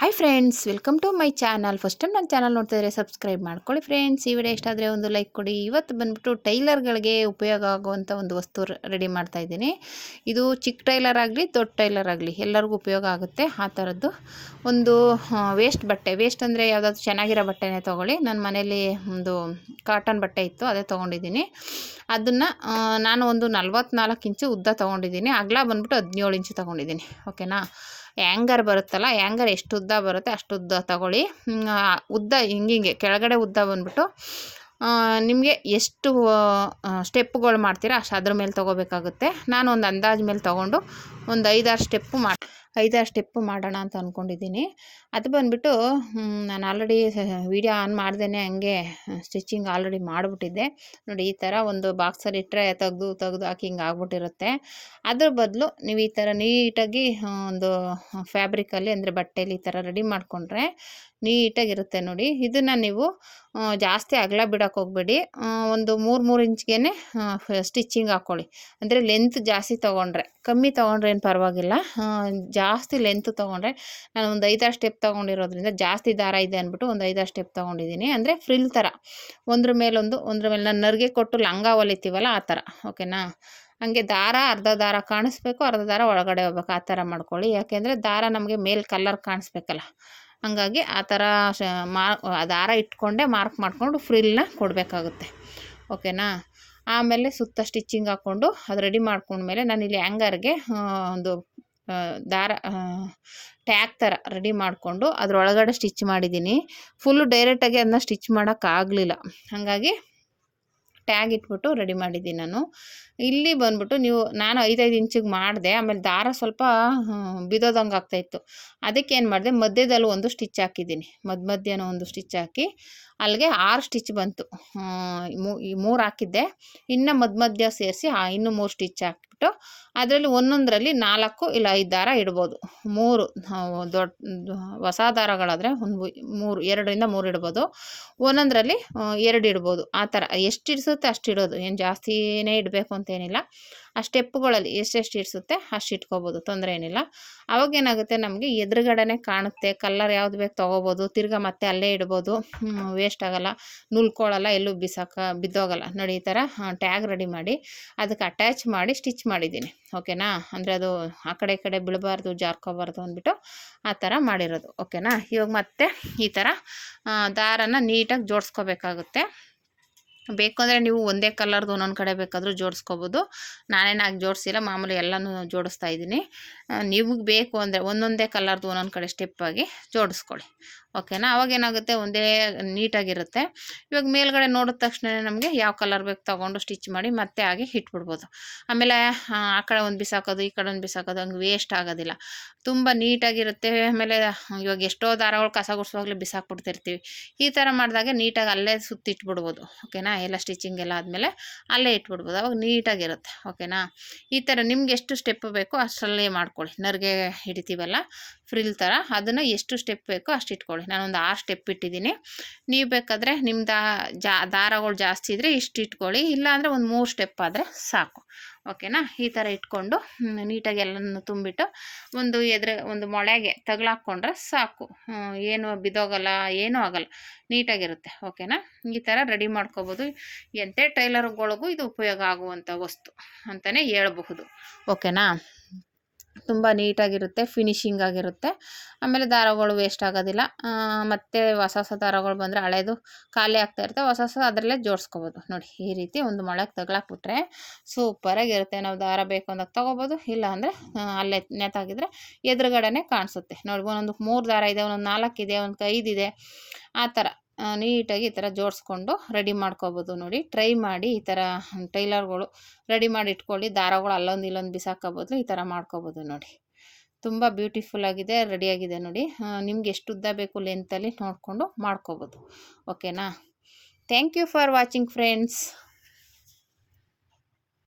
Hi friends welcome to my channel first time ನನ್ನ channel ನೋಡ್ತಾ ಇದ್ರೆ ಸಬ್ಸ್ಕ್ರೈಬ್ ಮಾಡ್ಕೊಳ್ಳಿ ಫ್ರೆಂಡ್ಸ್ ಈ ವಿಡಿಯೋ ಇಷ್ಟ ಒಂದು ಲೈಕ್ ಕೊಡಿ. ಇವತ್ತು ಬಂದುಬಿಟ್ಟು ಟೈಲರ್ಗಳಿಗೆ ಉಪಯೋಗ ಆಗುವಂಥ ಒಂದು ವಸ್ತು ರೆಡಿ ಮಾಡ್ತಾ ಇದ್ದೀನಿ. ಇದು ಚಿಕ್ಕ ಟೈಲರ್ ಆಗಲಿ, ದೊಡ್ಡ ಟೈಲರ್ ಆಗಲಿ, ಎಲ್ಲರಿಗೂ ಉಪಯೋಗ ಆಗುತ್ತೆ. ಆ ಥರದ್ದು ಒಂದು ವೇಸ್ಟ್ ಬಟ್ಟೆ. ವೇಸ್ಟ್ ಅಂದರೆ ಯಾವುದಾದ್ರು ಚೆನ್ನಾಗಿರೋ ಬಟ್ಟೆನೇ ತೊಗೊಳ್ಳಿ. ನನ್ನ ಮನೇಲಿ ಒಂದು ಕಾಟನ್ ಬಟ್ಟೆ ಇತ್ತು, ಅದೇ ತೊಗೊಂಡಿದ್ದೀನಿ. ಅದನ್ನು ನಾನು ಒಂದು ನಲ್ವತ್ನಾಲ್ಕು ಇಂಚು ಉದ್ದ ತೊಗೊಂಡಿದ್ದೀನಿ. ಅಗಲ ಬಂದುಬಿಟ್ಟು ಹದಿನೇಳು ಇಂಚು ತೊಗೊಂಡಿದ್ದೀನಿ. ಓಕೆನಾ ಆ್ಯಂಗರ್ ಬರುತ್ತಲ್ಲ ಆ್ಯಂಗರ್ ಎಷ್ಟು ಉದ್ದ ಬರುತ್ತೆ ಅಷ್ಟು ಉದ್ದ ತಗೊಳ್ಳಿ. ಉದ್ದ ಹಿಂಗಿಂಗೆ ಕೆಳಗಡೆ ಉದ್ದ ಬಂದ್ಬಿಟ್ಟು ನಿಮಗೆ ಎಷ್ಟು ಸ್ಟೆಪ್ಗಳು ಮಾಡ್ತೀರಾ ಅಷ್ಟು ಅದ್ರ ಮೇಲೆ ತೊಗೋಬೇಕಾಗುತ್ತೆ. ನಾನು ಒಂದು ಅಂದಾಜು ಮೇಲೆ ತೊಗೊಂಡು ಒಂದು ಐದಾರು ಸ್ಟೆಪ್ಪು ಮಾಡಿ ಐದಾರು ಸ್ಟೆಪ್ಪು ಮಾಡೋಣ ಅಂತ ಅಂದ್ಕೊಂಡಿದ್ದೀನಿ ಅದು ಬಂದುಬಿಟ್ಟು ನಾನು ಆಲ್ರೆಡಿ ವೀಡಿಯೋ ಆನ್ ಮಾಡ್ದೇ ಹಂಗೆ ಸ್ಟಿಚಿಂಗ್ ಆಲ್ರೆಡಿ ಮಾಡಿಬಿಟ್ಟಿದ್ದೆ. ನೋಡಿ, ಈ ಥರ ಒಂದು ಬಾಕ್ಸಲ್ಲಿ ಇಟ್ಟರೆ ತೆಗೆದು ತೆಗೆದು ಹಾಕಿ ಹಿಂಗೆ ಆಗ್ಬಿಟ್ಟಿರುತ್ತೆ. ಅದ್ರ ಬದಲು ನೀವು ಈ ಥರ ನೀಟಾಗಿ ಒಂದು ಫ್ಯಾಬ್ರಿಕಲ್ಲಿ, ಅಂದರೆ ಬಟ್ಟೆಯಲ್ಲಿ ಈ ಥರ ರೆಡಿ ಮಾಡಿಕೊಂಡ್ರೆ ನೀಟಾಗಿರುತ್ತೆ ನೋಡಿ. ಇದನ್ನು ನೀವು ಜಾಸ್ತಿ ಅಗಲ ಬಿಡೋಕೆ ಹೋಗ್ಬೇಡಿ. ಒಂದು ಮೂರು ಮೂರು ಇಂಚ್ಗೆ ಸ್ಟಿಚ್ಚಿಂಗ್ ಹಾಕ್ಕೊಳ್ಳಿ. ಅಂದರೆ ಲೆಂತ್ ಜಾಸ್ತಿ ತೊಗೊಂಡ್ರೆ, ಕಮ್ಮಿ ತೊಗೊಂಡ್ರೆ ಏನು ಪರವಾಗಿಲ್ಲ. ಜಾಸ್ತಿ ಲೆಂತ್ ತೊಗೊಂಡ್ರೆ ನಾನು ಒಂದು ಐದಾರು ಸ್ಟೆಪ್ ತೊಗೊಂಡಿರೋದ್ರಿಂದ ಜಾಸ್ತಿ ದಾರ ಇದೆ ಅಂದ್ಬಿಟ್ಟು ಒಂದು ಐದಾರು ಸ್ಟೆಪ್ ತೊಗೊಂಡಿದ್ದೀನಿ. ಅಂದರೆ ಫ್ರಿಲ್ ಥರ ಒಂದ್ರ ಮೇಲೊಂದು ಒಂದ್ರ ಮೇಲೆ ನಾನು ನರ್ಗೆ ಕೊಟ್ಟು ಲಂಗ ಹೊಲಿತೀವಲ್ಲ ಆ ಥರ ಓಕೆನಾ ಹಂಗೆ ದಾರ, ಅರ್ಧ ದಾರ ಕಾಣಿಸ್ಬೇಕು, ಅರ್ಧ ದಾರ ಒಳಗಡೆ ಹೋಗ್ಬೇಕು. ಆ ಥರ ಮಾಡ್ಕೊಳ್ಳಿ. ಯಾಕೆಂದರೆ ದಾರ ನಮಗೆ ಮೇಲ್ ಕಲರ್ ಕಾಣಿಸ್ಬೇಕಲ್ಲ. ಹಂಗಾಗಿ ಆ ಥರ ಮಾ ದಾರ ಇಟ್ಕೊಂಡೆ ಮಾರ್ಕ್ ಮಾಡಿಕೊಂಡು ಫ್ರಿಲ್ನ ಕೊಡಬೇಕಾಗುತ್ತೆ. ಓಕೆನಾ ಆಮೇಲೆ ಸುತ್ತ ಸ್ಟಿಚ್ಚಿಂಗ್ ಹಾಕ್ಕೊಂಡು ಅದು ರೆಡಿ ಮಾಡ್ಕೊಂಡ್ಮೇಲೆ ನಾನು ಇಲ್ಲಿ ಹ್ಯಾಂಗರ್ಗೆ ಒಂದು ದಾರ ಟ್ಯಾಗ್ ಥರ ರೆಡಿ ಮಾಡಿಕೊಂಡು ಅದರೊಳಗಡೆ ಸ್ಟಿಚ್ ಮಾಡಿದ್ದೀನಿ. ಫುಲ್ಲು ಡೈರೆಕ್ಟಾಗಿ ಅದನ್ನ ಸ್ಟಿಚ್ ಮಾಡೋಕ್ಕಾಗಲಿಲ್ಲ ಹಾಗಾಗಿ ಟ್ಯಾಗ್ ಇಟ್ಬಿಟ್ಟು ರೆಡಿ ಮಾಡಿದ್ದೀನಿ ನಾನು. ಇಲ್ಲಿ ಬಂದ್ಬಿಟ್ಟು ನೀವು, ನಾನು ಐದೈದು ಇಂಚಿಗೆ ಮಾಡಿದೆ, ಆಮೇಲೆ ದಾರ ಸ್ವಲ್ಪ ಬಿದ್ದೋದಂಗೆ ಆಗ್ತಾಯಿತ್ತು ಅದಕ್ಕೆ ಏನು ಮಾಡಿದೆ, ಮಧ್ಯದಲ್ಲಿ ಒಂದು ಸ್ಟಿಚ್ ಹಾಕಿದ್ದೀನಿ. ಮಧ್ಯ ಮಧ್ಯಾಹ್ನ ಒಂದು ಸ್ಟಿಚ್ ಹಾಕಿ ಅಲ್ಲಿಗೆ ಆರು ಸ್ಟಿಚ್ ಬಂತು. ಮೂರು ಹಾಕಿದ್ದೆ. ಇನ್ನು ಮಧ್ಯ ಮಧ್ಯ ಸೇರಿಸಿ ಇನ್ನೂ ಮೂರು ಸ್ಟಿಚ್ ಹಾಕಿಬಿಟ್ಟು ಅದರಲ್ಲಿ ಒಂದೊಂದರಲ್ಲಿ ನಾಲ್ಕು ಇಲ್ಲ ಐದು ದಾರ ಇಡ್ಬೋದು. ಮೂರು ದೊಡ್ಡ ಹೊಸ ದಾರಗಳಾದರೆ ಒಂದು ಮೂರು, ಎರಡರಿಂದ ಮೂರು ಇಡ್ಬೋದು. ಒಂದೊಂದರಲ್ಲಿ ಎರಡು ಇಡ್ಬೋದು. ಆ ಥರ ಎಷ್ಟು ಇಡಿಸುತ್ತೆ ಅಷ್ಟು ಇಡೋದು. ಏನು ಜಾಸ್ತಿನೇ ಇಡಬೇಕು ಅಂತೇನಿಲ್ಲ ಆ ಸ್ಟೆಪ್ಗಳಲ್ಲಿ ಎಷ್ಟೆಷ್ಟು ಇಡಿಸುತ್ತೆ ಅಷ್ಟು ಇಟ್ಕೋಬೋದು. ತೊಂದರೆ ಏನಿಲ್ಲ. ಅವಾಗ ಏನಾಗುತ್ತೆ ನಮಗೆ ಎದುರುಗಡೆನೆ ಕಾಣುತ್ತೆ. ಕಲ್ಲರ್ ಯಾವ್ದು ಬೇಕು ತೊಗೋಬೋದು. ತಿರ್ಗಾ ಮತ್ತೆ ಅಲ್ಲೇ ಇಡ್ಬೋದು. ವೇಸ್ಟ್ ಆಗೋಲ್ಲ. ನುಲ್ಕೊಳ್ಳಲ್ಲ ಎಲ್ಲೂ ಬಿಸಾಕ, ಬಿದ್ದೋಗಲ್ಲ. ನೋಡಿ ಟ್ಯಾಗ್ ರೆಡಿ ಮಾಡಿ ಅದಕ್ಕೆ ಅಟ್ಯಾಚ್ ಮಾಡಿ ಸ್ಟಿಚ್ ಮಾಡಿದ್ದೀನಿ, ಓಕೆನಾ? ಅಂದರೆ ಅದು ಆ ಕಡೆ ಈ ಕಡೆ ಬೀಳಬಾರ್ದು, ಜಾರ್ಕೋಬಾರ್ದು ಅಂದ್ಬಿಟ್ಟು ಆ ಥರ ಮಾಡಿರೋದು, ಓಕೆನಾ? ಇವಾಗ ಮತ್ತೆ ಈ ಥರ ದಾರನ ನೀಟಾಗಿ ಜೋಡಿಸ್ಕೋಬೇಕಾಗುತ್ತೆ. ಬೇಕು ಅಂದರೆ ನೀವು ಒಂದೇ ಕಲರ್ದು ಒಂದೊಂದು ಕಡೆ ಬೇಕಾದರೂ ಜೋಡಿಸ್ಕೋಬೋದು. ನಾನೇನಾಗಿ ಜೋಡಿಸಿಲ್ಲ, ಮಾಮೂಲಿ ಎಲ್ಲನೂ ಜೋಡಿಸ್ತಾ ಇದ್ದೀನಿ. ನಿಮಗೆ ಬೇಕು ಅಂದರೆ ಒಂದೊಂದೇ ಕಲರ್ದು ಒಂದೊಂದು ಕಡೆ ಸ್ಟೆಪ್ಪಾಗಿ ಜೋಡಿಸ್ಕೊಳ್ಳಿ. ಓಕೆನಾ ಅವಾಗೇನಾಗುತ್ತೆ ಒಂದೇ ನೀಟಾಗಿರುತ್ತೆ. ಇವಾಗ ಮೇಲ್ಗಡೆ ನೋಡಿದ ತಕ್ಷಣ ನಮಗೆ ಯಾವ ಕಲರ್ ಬೇಕು ತೊಗೊಂಡು ಸ್ಟಿಚ್ ಮಾಡಿ ಮತ್ತೆ ಆಗಿ ಇಟ್ಬಿಡ್ಬೋದು. ಆಮೇಲೆ, ಆ ಕಡೆ ಒಂದು ಬಿಸಾಕೋದು ಈ ಕಡೆ ಒಂದು ಬಿಸಾಕೋದು ಹಂಗೆ ವೇಸ್ಟ್ ಆಗೋದಿಲ್ಲ. ತುಂಬ ನೀಟಾಗಿರುತ್ತೆ. ಆಮೇಲೆ, ಇವಾಗ ಎಷ್ಟೋ ದಾರಗಳು ಕಸ ಗುಡಿಸುವಾಗಲೇ ಬಿಸಾಕ್ಬಿಡ್ತಿರ್ತೀವಿ ಈ ಥರ ಮಾಡಿದಾಗ ನೀಟಾಗಿ ಅಲ್ಲೇ ಸುತ್ತಿಟ್ಬಿಡ್ಬೋದು. ಓಕೆನಾ ಎಲ್ಲ ಸ್ಟಿಚಿಂಗ್ ಎಲ್ಲ ಆದಮೇಲೆ ಅಲ್ಲೇ ಇಟ್ಬಿಡ್ಬೋದು, ಅವಾಗ ನೀಟಾಗಿರುತ್ತೆ ಓಕೆನಾ ಈ ಥರ ನಿಮ್ಗೆ ಎಷ್ಟು ಸ್ಟೆಪ್ ಬೇಕೋ ಅಷ್ಟರಲ್ಲೇ ಮಾಡ್ಕೊಳ್ಳಿ, ನರ್ಗೆ ಹಿಡಿತೀವಲ್ಲ ಫ್ರಿಲ್ ಥರ ಅದನ್ನು ಎಷ್ಟು ಸ್ಟೆಪ್ ಬೇಕೋ ಅಷ್ಟು ಇಟ್ಕೊಳ್ಳಿ. ನಾನೊಂದು ಆರು ಸ್ಟೆಪ್ ಇಟ್ಟಿದ್ದೀನಿ. ನೀವು ಬೇಕಾದರೆ ನಿಮ್ಮ ದಾರಗಳು ಜಾಸ್ತಿ ಇದ್ದರೆ ಇಷ್ಟು ಇಟ್ಕೊಳ್ಳಿ, ಇಲ್ಲಾಂದರೆ ಒಂದು ಮೂರು ಸ್ಟೆಪ್ ಆದರೆ ಸಾಕು. ಓಕೆನಾ? ಈ ಥರ ಇಟ್ಕೊಂಡು ನೀಟಾಗಿ ಎಲ್ಲನೂ ತುಂಬಿಟ್ಟು, ಒಂದು ಎದುರು, ಒಂದು ಮೊಳೆಗೆ ತಗಲಾಕ್ಕೊಂಡ್ರೆ ಸಾಕು. ಏನು ಬಿದ್ದೋಗಲ್ಲ ಏನೂ ಆಗಲ್ಲ. ನೀಟಾಗಿರುತ್ತೆ, ಓಕೆನಾ? ಈ ಥರ ರೆಡಿ ಮಾಡ್ಕೋಬೋದು. ಎಂತೆ ಟೈಲರ್ಗಳಿಗೂ ಇದು ಉಪಯೋಗ ಆಗುವಂಥ ವಸ್ತು ಅಂತಲೇ ಹೇಳ್ಬಹುದು. ಓಕೆನಾ? ತುಂಬ ನೀಟಾಗಿರುತ್ತೆ ಫಿನಿಶಿಂಗ್ ಆಗಿರುತ್ತೆ. ಆಮೇಲೆ ದಾರಗಳು ವೇಸ್ಟ್ ಆಗೋದಿಲ್ಲ. ಮತ್ತು ಹೊಸ ಹೊಸ ದಾರಗಳು ಬಂದರೆ ಹಳೇದು ಖಾಲಿ ಆಗ್ತಾ ಇರುತ್ತೆ. ಹೊಸ ಹೊಸ ಅದರಲ್ಲೇ ಜೋಡಿಸ್ಕೋಬೋದು. ನೋಡಿ, ಈ ರೀತಿ ಒಂದು ಮೊಳಕ್ಕೆ ತಗ್ಲಾಕ್ಬಿಟ್ರೆ ಸೂಪರಾಗಿರುತ್ತೆ. ನಾವು ದಾರ ಬೇಕು ಅಂದಾಗ ತೊಗೋಬೋದು, ಇಲ್ಲ ಅಂದರೆ ಅಲ್ಲೇ ನೆತಾಗಿದ್ರೆ ಎದುರುಗಡೆನೇ ಕಾಣಿಸುತ್ತೆ. ನೋಡಿ, ಒಂದೊಂದು ಮೂರು ದಾರ ಇದೆ, ಒಂದೊಂದು ಇದೆ ಒಂದು ಐದು ಇದೆ. ಆ ಥರ. ನೀಟಾಗಿ ಈ ಥರ ಜೋಡಿಸ್ಕೊಂಡು ರೆಡಿ ಮಾಡ್ಕೋಬೋದು ನೋಡಿ. ಟ್ರೈ ಮಾಡಿ ಈ ಥರ ಟೈಲರ್ಗಳು ರೆಡಿ ಮಾಡಿ ಇಟ್ಕೊಳ್ಳಿ. ದಾರಗಳು ಅಲ್ಲೊಂದು ಇಲ್ಲೊಂದು ಬಿಸಾಕೋಬೋದು ಈ ಥರ ಮಾಡ್ಕೋಬೋದು ನೋಡಿ. ತುಂಬ ಬ್ಯೂಟಿಫುಲ್ಲಾಗಿದೆ ರೆಡಿಯಾಗಿದೆ ನೋಡಿ. ನಿಮ್ಗೆ ಎಷ್ಟು ಉದ್ದ ಬೇಕು ಲೆಂತಲ್ಲಿ ನೋಡಿಕೊಂಡು ಮಾಡ್ಕೋಬೋದು. ಓಕೆನಾ thank you for watching friends